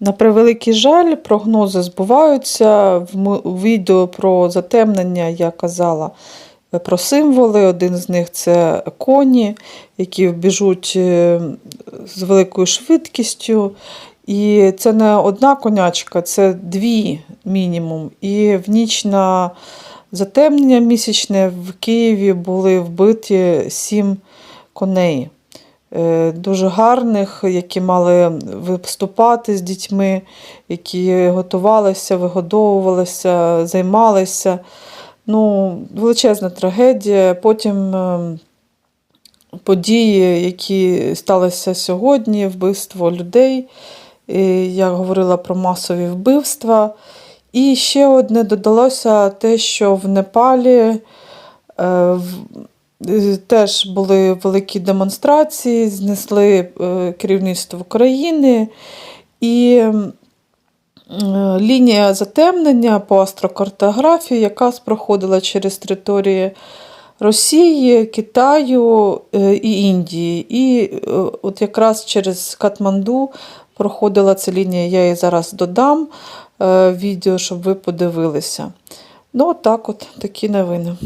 На превеликий жаль, прогнози збуваються. В відео про затемнення я казала е, про символи. Один з них це коні, які біжуть е, з великою швидкістю. І це не одна конячка, це дві мінімум. І в ніч на затемнення місячне в Києві були вбиті сім коней. Е, Дуже гарних, які мали виступати з дітьми, які готувалися, вигодовувалися, займалися. Ну, величезна трагедія. Потім е, події, які сталися сьогодні, вбивство людей. Я говорила про масові вбивства. І ще одне додалося те, що в Непалі е, теж були великі демонстрації, знесли е, керівництво України. І е, лінія затемнення по астрокартографії, яка проходила через території Росії, Китаю е, і Індії. І от якраз через Катманду проходила ця лінія. Я її зараз додам відео, щоб ви подивилися. Ну, от от такі новини.